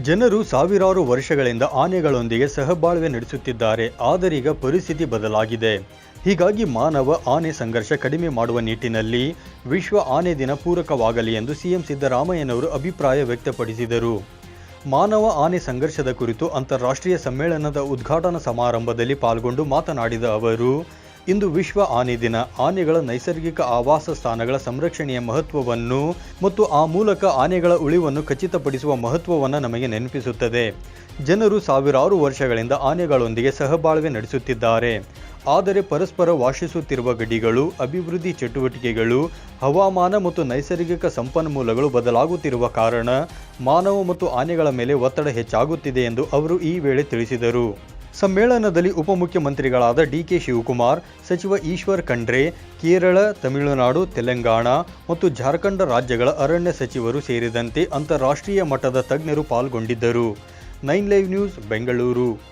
ಜನರು ಸಾವಿರಾರು ವರ್ಷಗಳಿಂದ ಆನೆಗಳೊಂದಿಗೆ ಸಹಬಾಳ್ವೆ ನಡೆಸುತ್ತಿದ್ದಾರೆ ಆದರೀಗ ಪರಿಸ್ಥಿತಿ ಬದಲಾಗಿದೆ. ಹೀಗಾಗಿ ಮಾನವ ಆನೆ ಸಂಘರ್ಷ ಕಡಿಮೆ ಮಾಡುವ ನಿಟ್ಟಿನಲ್ಲಿ ವಿಶ್ವ ಆನೆ ದಿನ ಪೂರಕವಾಗಲಿ ಎಂದು ಸಿಎಂ ಸಿದ್ದರಾಮಯ್ಯನವರು ಅಭಿಪ್ರಾಯ ವ್ಯಕ್ತಪಡಿಸಿದರು. ಮಾನವ ಆನೆ ಸಂಘರ್ಷದ ಕುರಿತು ಅಂತಾರಾಷ್ಟ್ರೀಯ ಸಮ್ಮೇಳನದ ಉದ್ಘಾಟನಾ ಸಮಾರಂಭದಲ್ಲಿ ಪಾಲ್ಗೊಂಡು ಮಾತನಾಡಿದ ಅವರು ಇಂದು ವಿಶ್ವ ಆನೆ ದಿನ. ಆನೆಗಳ ನೈಸರ್ಗಿಕ ಆವಾಸ ಸ್ಥಾನಗಳ ಸಂರಕ್ಷಣೆಯ ಮಹತ್ವವನ್ನು ಮತ್ತು ಆ ಮೂಲಕ ಆನೆಗಳ ಉಳಿವನ್ನು ಖಚಿತಪಡಿಸುವ ಮಹತ್ವವನ್ನು ನಮಗೆ ನೆನಪಿಸುತ್ತದೆ. ಜನರು ಸಾವಿರಾರು ವರ್ಷಗಳಿಂದ ಆನೆಗಳೊಂದಿಗೆ ಸಹಬಾಳ್ವೆ ನಡೆಸುತ್ತಿದ್ದಾರೆ. ಆದರೆ ಪರಸ್ಪರ ವಾಸಿಸುತ್ತಿರುವ ಗಡಿಗಳು, ಅಭಿವೃದ್ಧಿ ಚಟುವಟಿಕೆಗಳು, ಹವಾಮಾನ ಮತ್ತು ನೈಸರ್ಗಿಕ ಸಂಪನ್ಮೂಲಗಳು ಬದಲಾಗುತ್ತಿರುವ ಕಾರಣ ಮಾನವ ಮತ್ತು ಆನೆಗಳ ಮೇಲೆ ಒತ್ತಡ ಹೆಚ್ಚಾಗುತ್ತಿದೆ ಎಂದು ಅವರು ಈ ವೇಳೆ ತಿಳಿಸಿದರು. ಸಮ್ಮೇಳನದಲ್ಲಿ ಉಪಮುಖ್ಯಮಂತ್ರಿಗಳಾದ ಡಿಕೆ ಶಿವಕುಮಾರ್, ಸಚಿವ ಈಶ್ವರ್ ಖಂಡ್ರೆ, ಕೇರಳ, ತಮಿಳುನಾಡು, ತೆಲಂಗಾಣ ಮತ್ತು ಜಾರ್ಖಂಡ್ ರಾಜ್ಯಗಳ ಅರಣ್ಯ ಸಚಿವರು ಸೇರಿದಂತೆ ಅಂತಾರಾಷ್ಟ್ರೀಯ ಮಟ್ಟದ ತಜ್ಞರು ಪಾಲ್ಗೊಂಡಿದ್ದರು. Nine live news, Bengaluru.